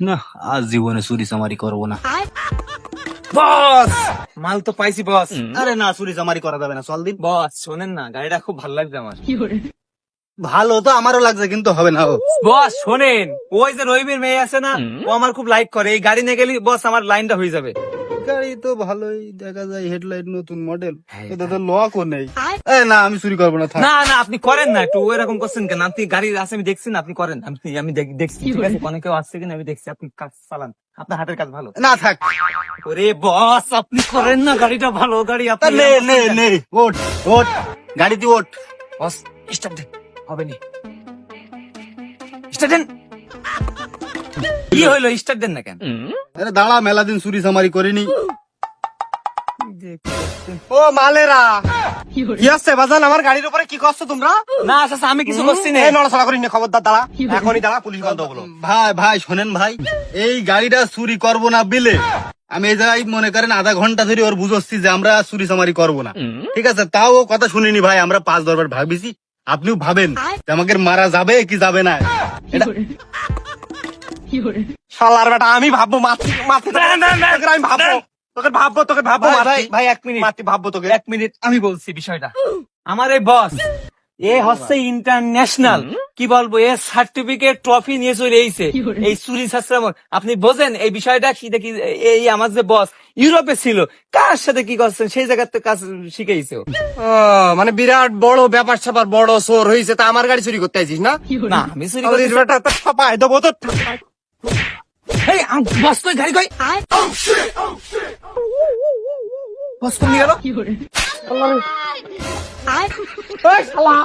না আজ জীবনে চুরি চামারি করব না। বস! মাল তো পাইছি বস। আরে না চুরি চামারি করা যাবে না চল দিন। বস শোনেন না গাড়িটা খুব ভালো লাগছে আমার। ভালো তো আমারও লাগছে কিন্তু হবে না বস শোনেন ওই যে রহিমের মেয়ে আছে না ও আমার খুব লাইক করে। এই গাড়ি নিয়ে গেলে বস আমার লাইনটা হয়ে যাবে। গাড়ি তো ভালোই দেখা যায় হেডলাইট নতুন মডেল হ্যাঁ, এটা তো লকও নেই। এ না আমি চুরি করব না না না আপনি করেন না একটু এরকম করছেন কেন? আপনি গাড়ি আছে আমি দেখছি না আপনি করেন। আমি আমি দেখ- দেখছি ঠিক আছে? কোনো আসছে কিনা আমি দেখছি আপনি কাজ চালান। আপনার হাতের কাজ ভালো। না থাক। ওরে বস আপনি করেন না গাড়িটা ভালো গাড়ি তা আপনি নে নে নে ওঠ ওঠ গাড়িতে ওঠ। বস স্টার্ট দেন হবে নি। স্টার্ট দেন। কি হইল দেন না কেন? আরে দাঁড়া মেলা দিন চুরি চামারি করিনি। ও মালেরা! কি হচ্ছে বাজান আমার গাড়ির উপরে কি করছ তোমরা? না আচ্ছা আমি কিছু করছি না। এই নড়াচড়া করি না খবরদার দাঁড়া। এখনই দাঁড়া পুলিশ বন্ধ বলো ভাই ভাই শোনেন ভাই। এই গাড়িটা চুরি করব না বিলে। আমি এই জায়গায় মনে করেন আধা ঘণ্টা ধরে ওর বুঝচ্ছি যে আমরা চুরি চামারি করব না। ঠিক আছে তাও ও কথা শুনিনি ভাই আমরা পাঁচ দরবার ভাবিছি। আপনিও ভাবেন যে আমাকে মারা যাবে কি যাবে না। এটা শালার বেটা আমি ভাববো মাতৃ মাতৃ আমি ভাববো তোকে ভাববো তোকে ভাববো ভাই, এক মিনিট। মাতৃ ভাববো তোকে। এক মিনিট আমি বলছি বিষয়টা। আমার এই বস এ হচ্ছে ইন্টারন্যাশনাল কি বলব এ সার্টিফিকেট ট্রফি নিয়ে চলে এসেছে। এই চুরি শাস্ত্রাম আপনি বোঝেন এই বিষয়টা কি দেখি এই আমার যে বস ইউরোপে ছিল কার সাথে কি করছেন? সেই জায়গাতে কাজ শিখেছে মানে বিরাট বড় ব্যাপার স্যাপার বড় সোর হয়েছে তা আমার গাড়ি চুরি করতে আইছিস না? না আমি চুরি করতে- তো দেবো তো। আম- বস কই গাড়ি কই? বস গেল? কি করে? শালা